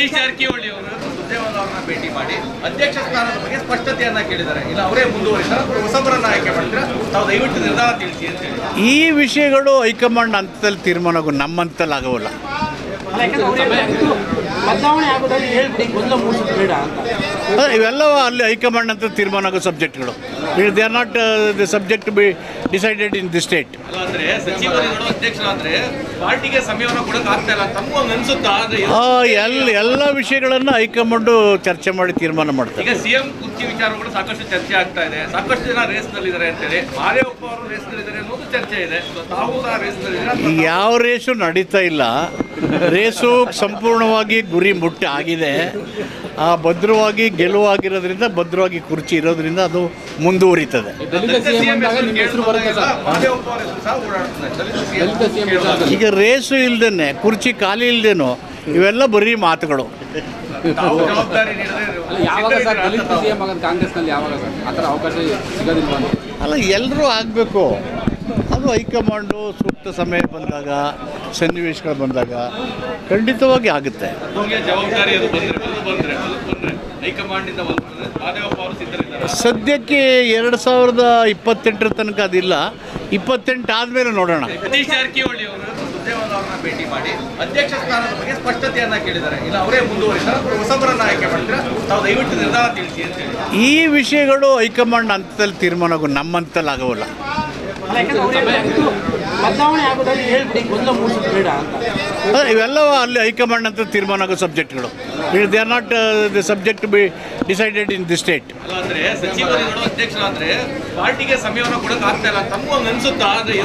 ಸತೀಶ್ ಜಾರಕಿಹೊಳಿ ಅವರು ಸುದ್ದೇವಾಲ ಅವರನ್ನ ಭೇಟಿ ಮಾಡಿ ಅಧ್ಯಕ್ಷ ಸ್ಥಾನದ ಬಗ್ಗೆ ಸ್ಪಷ್ಟತೆಯನ್ನ ಕೇಳಿದ್ದಾರೆ. ಇಲ್ಲ ಅವರೇ ಮುಂದುವರಿತಾರೆ ಅಥವಾ ಹೊಸಬರನ್ನ ಆಯ್ಕೆ ಮಾಡಿದ್ರೆ ತಾವು ದಯವಿಟ್ಟು ನಿರ್ಧಾರ ತಿಳಿಸಿ ಅಂತ ಹೇಳಿ. ಈ ವಿಷಯಗಳು ಹೈಕಮಾಂಡ್ ಹಂತದಲ್ಲಿ ತೀರ್ಮಾನಗೂ ನಮ್ಮಂತಲ್ಲಿ ನಮ್ಮ ಹಂತದಲ್ಲಿ ಆಗೋಲ್ಲ ಬದಲಾವಣೆ ಆಗೋದಾಗಿ ಹೇಳ್ಬಿಡಿ ಗೊಂದಲ ಮೂಡಿಸೋದು ಬೇಡ ಅಂತ. ಅದೇ ಇವೆಲ್ಲ ಅಲ್ಲಿ ಹೈಕಮಾಂಡ್ ಅಂತ ತೀರ್ಮಾನ ಆಗೋ ಸಬ್ಜೆಕ್ಟ್ಗಳು. They are not the subject be decided in the state ಅಲ್ಲ ಅಂದ್ರೆ ಸಚಿವರುಗಳು ಅಧ್ಯಕ್ಷರಾದ್ರೆ ಪಾರ್ಟಿಗೆ ಸಮಯವನ್ನು ಕೊಡಕ್ ಆಗ್ತಾ ಇಲ್ಲ ತಮಗೊಂದು ಅನ್ಸುತ್ತಾ? ಅಂದ್ರೆ ಎಲ್ಲ ಎಲ್ಲ ವಿಷಯಗಳನ್ನು ಹೈಕಮಾಂಡು ಚರ್ಚೆ ಮಾಡಿ ತೀರ್ಮಾನ ಮಾಡ್ತಾರೆ. ಈಗ ಸಿಎಂ ಕುರ್ಚಿ ವಿಚಾರಗಳು ಸಾಕಷ್ಟು ಚರ್ಚೆ ಆಗ್ತಾ ಇದೆ. ಸಾಕಷ್ಟು ಜನ ರೇಸ್ ಅಂತೇಳಿ. ಮಾರೇ ಒಬ್ಬ ಅವರು ರೇಸ್ ನಲ್ಲಿದ್ದಾರೆ ಅನ್ನೋದು ಚರ್ಚೆ ಇದೆ. ತಾವು ಯಾವ ರೇಸು ನಡೀತಾ ಇಲ್ಲ. ರೇಸು ಸಂಪೂರ್ಣವಾಗಿ ಗುರಿ ಮುಟ್ಟಿ ಆಗಿದೆ. ಆ ಭದ್ರವಾಗಿ ಗೆಲುವಾಗಿರೋದ್ರಿಂದ ಭದ್ರವಾಗಿ ಕುರ್ಚಿ ಇರೋದ್ರಿಂದ ಅದು ಮುಂದುವರಿತದೆ. ಈಗ ರೇಸು ಇಲ್ದೇನೆ ಕುರ್ಚಿ ಖಾಲಿ ಇಲ್ದೇನೋ ಇವೆಲ್ಲ ಬರೀ ಮಾತುಗಳು. ತಾವು ಜವಾಬ್ದಾರಿ ನೀಡದೆ ಅಲ್ಲ ಯಾವಾಗ ಸರ್ ದಲಿತ ಸಿಎಂ ಆಗೋದು ಕಾಂಗ್ರೆಸ್ನಲ್ಲಿ ಯಾವಾಗ ಸರ್? ಆ ಅವಕಾಶ ಸಿಗೋದಿಲ್ವಾ ಅಂತ. ಅಲ್ಲ ಎಲ್ಲರೂ ಆಗಬೇಕು. ಅದು ಹೈಕಮಾಂಡು ಸೂಕ್ತ ಸಮಯ ಬಂದಾಗ ಸನ್ನಿವೇಶಗಳು ಬಂದಾಗ ಖಂಡಿತವಾಗಿ ಆಗುತ್ತೆ. ಸದ್ಯಕ್ಕೆ ಎರಡು ಸಾವಿರದ ಇಪ್ಪತ್ತೆಂಟರ ತನಕ ಅದಿಲ್ಲ. ಇಪ್ಪತ್ತೆಂಟು ಆದಮೇಲೆ ನೋಡೋಣ. ಸತೀಶ್ ಜಾರಕಿಹೊಳಿ ಅವರು ಸುರ್ಜೇವಾಲ ಅವರನ್ನ ಭೇಟಿ ಮಾಡಿ ಅಧ್ಯಕ್ಷ ಸ್ಥಾನದ ಬಗ್ಗೆ ಸ್ಪಷ್ಟತೆಯನ್ನ ಕೇಳಿದ್ದಾರೆ. ಇಲ್ಲ ಅವರೇ ಮುಂದುವರಿತಾರೆ ಅಥವಾ ಹೊಸಬರನ್ನ ಆಯ್ಕೆ ಮಾಡ್ತೀರಾ? ತಾವು ದಯವಿಟ್ಟು ನಿರ್ಧಾರ ತಿಳಿಸಿ ಅಂತ ಹೇಳಿ. ಈ ವಿಷಯಗಳು ಹೈಕಮಾಂಡ್ ಹಂತದಲ್ಲಿ ತೀರ್ಮಾನ ನಮ್ಮ ಹಂತದಲ್ಲಿ ಆಗೋಲ್ಲ. ಬದಲಾವಣೆ ಆಗೋದಾಗಿ ಹೇಳ್ಬಿಡಿ ಗೊಂದಲ ಮೂಡಿಸೋದು ಬೇಡ ಅಂತ. ಅದೇ ಇವೆಲ್ಲ ಅಲ್ಲಿ ಹೈಕಮಾಂಡ್ ಅಂತ ತೀರ್ಮಾನ ಆಗೋ ಸಬ್ಜೆಕ್ಟ್ಗಳು. They are not the subject be decided in the state ಅಲ್ಲ ಅಂದ್ರೆ ಸಚಿವರುಗಳು ಅಧ್ಯಕ್ಷರಾದ್ರೆ ಪಾರ್ಟಿಗೆ ಸಮಯವನ್ನು ಕೊಡಕ್ಕೆ ಆಗ್ತಾ ಇಲ್ಲ ತಮಗೊಂದು ಅನ್ಸುತ್ತಾ? ಅಂದ್ರೆ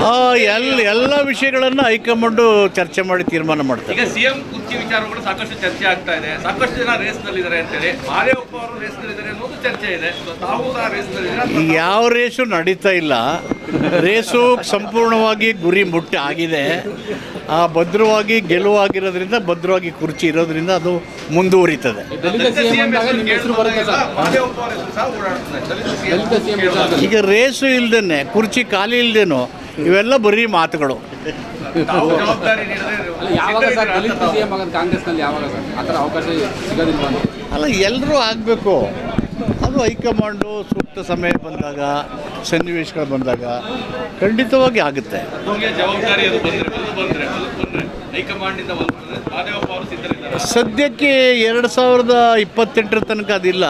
ಎಲ್ಲ ಎಲ್ಲ ವಿಷಯಗಳನ್ನು ಹೈಕಮಾಂಡ್ ಚರ್ಚೆ ಮಾಡಿ ತೀರ್ಮಾನ ಮಾಡ್ತಾರೆ. ಈಗ ಸಿಎಂ ಕುರ್ಚಿ ವಿಚಾರಗಳು ಸಾಕಷ್ಟು ಚರ್ಚೆ ಆಗ್ತಾ ಇದೆ. ಸಾಕಷ್ಟು ಜನ ರೇಸ್ ನಲ್ಲಿದ್ದಾರೆ ಅಂತೇಳಿ ಮಾದೇವಪ್ಪ ಅವರು ರೇಸ್ ನಲ್ಲಿದ್ದಾರೆ ಅನ್ನೋದು ಚರ್ಚೆ ಇದೆ. So ತಾವು ಸಹ ರೇಸ್ ಯಾವ ರೇಸು ನಡೀತಾ ಇಲ್ಲ. ರೇಸು ಸಂಪೂರ್ಣವಾಗಿ ಗುರಿ ಮುಟ್ಟಿ ಆಗಿದೆ. ಆ ಭದ್ರವಾಗಿ ಗೆಲುವಾಗಿರೋದ್ರಿಂದ ಭದ್ರವಾಗಿ ಕುರ್ಚಿ ಇರೋದ್ರಿಂದ ಅದು ಮುಂದುವರಿತದೆ. ಈಗ ರೇಸು ಇಲ್ದೇನೆ ಕುರ್ಚಿ ಖಾಲಿ ಇಲ್ದೇನೋ ಇವೆಲ್ಲ ಬರೀ ಮಾತುಗಳು. ತಾವು ಜವಾಬ್ದಾರಿ ಅಲ್ಲ ಯಾವಾಗ ಸರ್ ದಲಿತ ಸಿಎಂ ಆಗೋದು ಕಾಂಗ್ರೆಸ್ನಲ್ಲಿ ಯಾವಾಗ ಸರ್? ಆ ಅವಕಾಶ ಸಿಗೋದಿಲ್ವಾ ಅಲ್ಲ ಎಲ್ಲರೂ ಆಗಬೇಕು. ಅದು ಹೈಕಮಾಂಡು ಸೂಕ್ತ ಸಮಯ ಬಂದಾಗ ಸನ್ನಿವೇಶಗಳು ಬಂದಾಗ ಖಂಡಿತವಾಗಿ ಆಗುತ್ತೆ. ಸದ್ಯಕ್ಕೆ ಎರಡು ಸಾವಿರದ ಇಪ್ಪತ್ತೆಂಟರ ತನಕ ಅದಿಲ್ಲ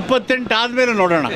ಇಪ್ಪತ್ತೆಂಟು ಆದಮೇಲೆ ನೋಡೋಣ.